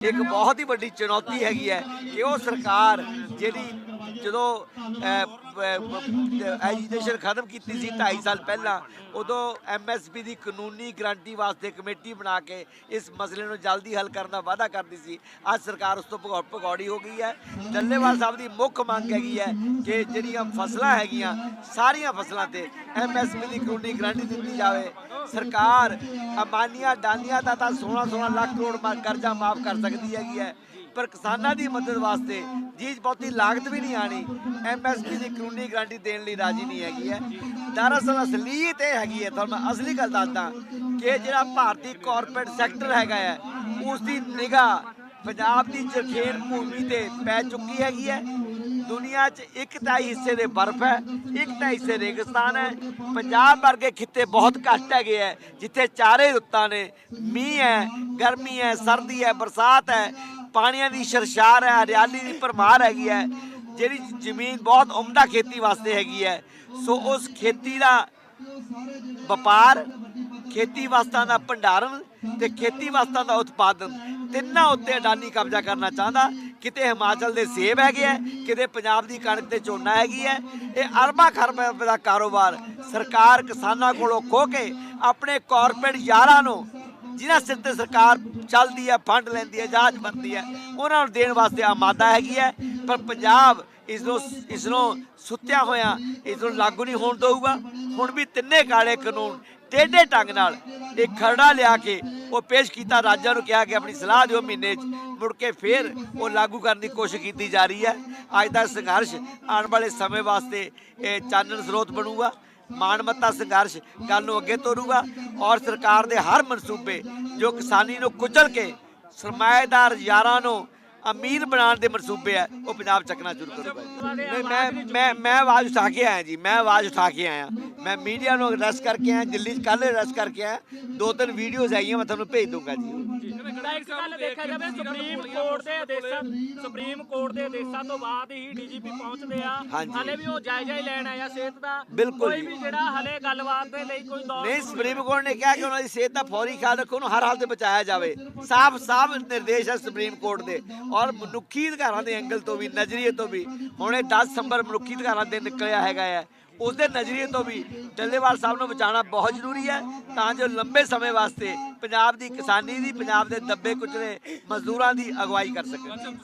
ਇੱਕ ਬਹੁਤ ਹੀ ਵੱਡੀ ਚੁਣੌਤੀ ਹੈਗੀ ਹੈ ਕਿ ਉਹ ਸਰਕਾਰ ਜਿਹੜੀ ਜਦੋਂ ਐਜੂਕੇਸ਼ਨ ਖਤਮ ਕੀਤੀ ਸੀ 2.5 ਸਾਲ ਪਹਿਲਾਂ, ਉਦੋਂ ਐਮਐਸਪੀ ਦੀ ਕਾਨੂੰਨੀ ਗਰੰਟੀ ਵਾਸਤੇ ਕਮੇਟੀ ਬਣਾ ਕੇ ਇਸ ਮਸਲੇ ਨੂੰ ਜਲਦੀ ਹੱਲ ਕਰਨ ਦਾ ਵਾਅਦਾ ਕਰਦੀ ਸੀ। ਅੱਜ ਸਰਕਾਰ ਉਸ ਤੋਂ ਭਗੌ- ਭਗੌੜੀ ਹੋ ਗਈ ਹੈ। ਡੱਲੇਵਾਲ ਸਾਹਿਬ ਦੀ ਮੁੱਖ ਮੰਗ ਹੈਗੀ ਹੈ ਕਿ ਜਿਹੜੀਆਂ ਫਸਲਾਂ ਹੈਗੀਆਂ, ਸਾਰੀਆਂ ਫਸਲਾਂ ਤੇ ਐਮਐਸਪੀ ਦੀ ਕਾਨੂੰਨੀ ਗਰੰਟੀ ਦਿੱਤੀ ਜਾਵੇ। ਸਰਕਾਰ ਅਮਾਨੀਆਂ ਡਾਨੀਆਂ ਦਾ ਤਾਂ 16 16 ਲੱਖ ਕਰੋੜ ਮਾ- ਕਰਜ਼ਾ ਮਾਫ ਕਰ ਸਕਦੀ ਹੈਗੀ ਹੈ। ਪਰ ਕਿਸਾਨਾਂ ਦੀ ਮਦਦ ਵਾਸਤੇ ਜੀ ਬਹੁਤੀ ਲਾਗਤ ਵੀ ਨਹੀਂ ਆਣੀ ਐਮਐਸਪੀ ਦੀ ਕਾਨੂੰਨੀ ਗਾਰੰਟੀ ਦੇਣ ਲਈ ਰਾਜੀ ਨਹੀਂ ਹੈਗੀ ਹੈ। ਦਰਅਸਲ ਅਸਲੀਅਤ ਇਹ ਹੈਗੀ ਹੈ, ਤੁਹਾਨੂੰ ਮੈਂ ਅਸਲੀ ਗੱਲ ਦੱਸਦਾ ਕਿ ਜਿਹੜਾ ਭਾਰਤੀ ਕਾਰਪੋਰੇਟ ਸੈਕਟਰ ਹੈਗਾ ਹੈ ਉਸ ਦੀ ਨਿਗਾਹ ਪੰਜਾਬ ਦੀ ਜਰਖੇੜ ਭੂਮੀ ਤੇ ਪੈ ਚੁੱਕੀ ਹੈਗੀ ਹੈ। ਦੁਨੀਆ 'ਚ ਇੱਕ ਤਾਈ ਹਿੱਸੇ ਦੇ ਬਰਫ਼ ਹੈ, ਇੱਕ ਤਾਈ ਹਿੱਸੇ ਰੇਗਿਸਤਾਨ ਹੈ। ਪੰਜਾਬ ਵਰਗੇ ਖਿੱਤੇ ਬਹੁਤ ਘੱਟ ਹੈਗੇ ਹੈ, ਜਿੱਥੇ ਚਾਰੇ ਰੁੱਤਾਂ ਨੇ, ਮੀਂਹ ਹੈ, ਗਰਮੀ ਹੈ, ਸਰਦੀ ਹੈ, ਬਰਸਾਤ ਹੈ, ਪਾਣੀਆਂ ਦੀ ਸ਼ਰਸ਼ਾਰ ਹੈ, ਹਰਿਆਲੀ ਦੀ ਭਰਮਾਰ ਹੈਗੀ ਹੈ। ਜਿਹੜੀ ਜ਼ਮੀਨ ਬਹੁਤ ਉਮਦਾ ਖੇਤੀ ਵਾਸਤੇ ਹੈਗੀ ਹੈ, ਸੋ ਉਸ ਖੇਤੀ ਦਾ ਵਪਾਰ, ਖੇਤੀ ਵਸਤਾਂ ਦਾ ਭੰਡਾਰਨ ਤੇ ਖੇਤੀ ਵਸਤਾਂ ਦਾ ਉਤਪਾਦਨ ਤਿੰਨਾਂ ਉੱਤੇ ਅਡਾਨੀ ਕਬਜ਼ਾ ਕਰਨਾ ਚਾਹੁੰਦਾ। ਕਿਤੇ ਹਿਮਾਚਲ ਦੇ ਸੇਬ ਹੈਗੇ ਹੈ ਕਿਤੇ ਪੰਜਾਬ ਦੀ ਕਣਕ ਤੇ ਝੋਨਾ ਹੈਗੀ ਹੈ ਇਹ ਅਰਬਾਂ ਖਰਬਾਂ ਰੁਪਏ ਦਾ ਕਾਰੋਬਾਰ ਸਰਕਾਰ ਕਿਸਾਨਾਂ ਕੋਲੋਂ ਖੋ ਕੇ ਆਪਣੇ ਕਾਰਪੋਰੇਟ ਯਾਰਾਂ ਨੂੰ ਜਿਨ੍ਹਾਂ ਸਿਰ ਤੇ ਸਰਕਾਰ ਚੱਲਦੀ ਹੈ, ਫੰਡ ਲੈਂਦੀ ਹੈ ਜਾਂਚ ਬਣਦੀ ਹੈ, ਉਹਨਾਂ ਨੂੰ ਦੇਣ ਵਾਸਤੇ ਆਮਾਦਾ ਹੈਗੀ ਹੈ। ਪਰ ਪੰਜਾਬ ਇਸ ਨੂੰ ਇਸ ਨੂੰ ਸੁੱਤਿਆ ਹੋਇਆ ਇਸ ਨੂੰ ਲਾਗੂ ਨਹੀਂ ਹੋਣ ਦਊਗਾ। ਹੁਣ ਵੀ ਤਿੰਨੇ ਕਾਲੇ ਕਾਨੂੰਨ ਟੇਢੇ ਢੰਗ ਨਾਲ ਇਹ ਖਰੜਾ ਲਿਆ ਕੇ ਉਹ ਪੇਸ਼ ਕੀਤਾ। ਰਾਜਾਂ ਨੂੰ ਕਿਹਾ ਕਿ ਆਪਣੀ ਸਲਾਹ ਦਿਓ ਮਹੀਨੇ 'ਚ, ਮੁੜ ਕੇ ਫੇਰ ਉਹ ਲਾਗੂ ਕਰਨ ਦੀ ਕੋਸ਼ਿਸ਼ ਕੀਤੀ ਜਾ ਰਹੀ ਹੈ। ਅੱਜ ਦਾ ਸੰਘਰਸ਼ ਆਉਣ ਵਾਲੇ ਸਮੇਂ ਵਾਸਤੇ ਇਹ ਚਾਨਣ ਸਰੋਤ ਬਣੂਗਾ। ਮਾਨਮੱਤਾ ਸੰਘਰਸ਼ ਗੱਲ ਨੂੰ ਅੱਗੇ ਤੋਰੂਗਾ ਔਰ ਸਰਕਾਰ ਦੇ ਹਰ ਮਨਸੂਬੇ ਜੋ ਕਿਸਾਨੀ ਨੂੰ ਕੁਚਲ ਕੇ ਸਰਮਾਏਦਾਰ ਯਾਰਾਂ ਨੂੰ ਅਮੀਰ ਬਣਾਉਣ ਦੇ ਮਨਸੂਬੇ ਆ, ਉਹ ਪੰਜਾਬ ਚੱਕਣਾ ਸ਼ੁਰੂ ਕਰੂਗਾ ਮੈਂ ਮੈਂ ਮੈਂ ਆਵਾਜ਼ ਉਠਾ ਕੇ ਆਇਆ ਜੀ, ਮੈਂ ਆਵਾਜ਼ ਉਠਾ ਕੇ ਆਇਆ। ਮੈਂ ਮੀਡੀਆ ਨੂੰ ਅਰੈਸਟ ਕਰਕੇ ਆਇਆ ਦਿੱਲੀ 'ਚ ਕੱਲ੍ਹ ਅਰੈਸਟ ਕਰਕੇ ਆਇਆ। ਦੋ ਤਿੰਨ ਵੀਡੀਓਜ਼ ਆਈਆਂ ਮੈਂ ਤੁਹਾਨੂੰ ਭੇਜ ਦੂੰਗਾ ਜੀ। ਤਾਂ ਇੱਕ ਗੱਲ ਦੇਖਿਆ ਜਾਵੇ ਸੁਪਰੀਮ ਕੋਰਟ ਦੇ ਆਦੇਸ਼ਾਂ ਸੁਪਰੀਮ ਕੋਰਟ ਦੇ ਆਦੇਸ਼ਾਂ ਤੋਂ ਬਾਅਦ ਹੀ ਡੀਜੀਪੀ ਪਹੁੰਚਦੇ ਆ। ਹਾਂਜੀ। ਹਲੇ ਵੀ ਉਹ ਜਾਇਜ਼ਾ ਹੀ ਲੈਣ ਆਇਆ ਸਿਹਤ ਦਾ। ਬਿਲਕੁਲ ਕੋਈ ਜੀ। ਵੀ ਜਿਹੜਾ ਹਲੇ ਗੱਲਬਾਤ ਦੇ ਲਈ ਕੋਈ ਦੌਰ ਨਹੀਂ ਸੁਪਰੀਮ ਕੋਰਟ ਨੇ ਕਿਹਾ ਕਿ ਉਹਨਾਂ ਦੀ ਸਿਹਤ ਦਾ ਫੌਰੀ ਖਿਆਲ ਰੱਖੋ ਉਹਨੂੰ ਹਰ ਹਾਲ ਤੇ ਬਚਾਇਆ ਜਾਵੇ। ਸਾਫ਼ ਸਾਫ਼ ਨਿਰਦੇਸ਼ ਹੈ ਸੁਪਰੀਮ ਕੋਰਟ ਦੇ। ਔਰ ਮਨੁੱਖੀ ਅਧਿਕਾਰਾਂ ਦੇ ਐਂਗਲ ਤੋਂ ਵੀ ਨਜ਼ਰੀਏ ਤੋਂ ਵੀ ਹੁਣ ਇਹ 10 ਦਸੰਬਰ ਮਨੁੱਖੀ ਅਧਿਕਾਰਾਂ ਦੇ ਨਿਕਲਿਆ ਹੈਗਾ ਹੈ ਉਸ ਦੇ ਨਜ਼ਰੀਏ ਤੋਂ ਵੀ ਡੱਲੇਵਾਲ ਸਾਹਿਬ ਨੂੰ ਬਚਾਉਣਾ ਬਹੁਤ ਜ਼ਰੂਰੀ ਹੈ। ਤਾਂ ਜੋ ਲੰਬੇ ਸਮੇਂ ਵਾਸਤੇ ਪੰਜਾਬ ਦੀ ਕਿਸਾਨੀ ਦੀ, ਪੰਜਾਬ ਦੇ ਦੱਬੇ ਕੁਚਲੇ ਮਜ਼ਦੂਰਾਂ ਦੀ ਅਗਵਾਈ ਕਰ ਸਕਣ।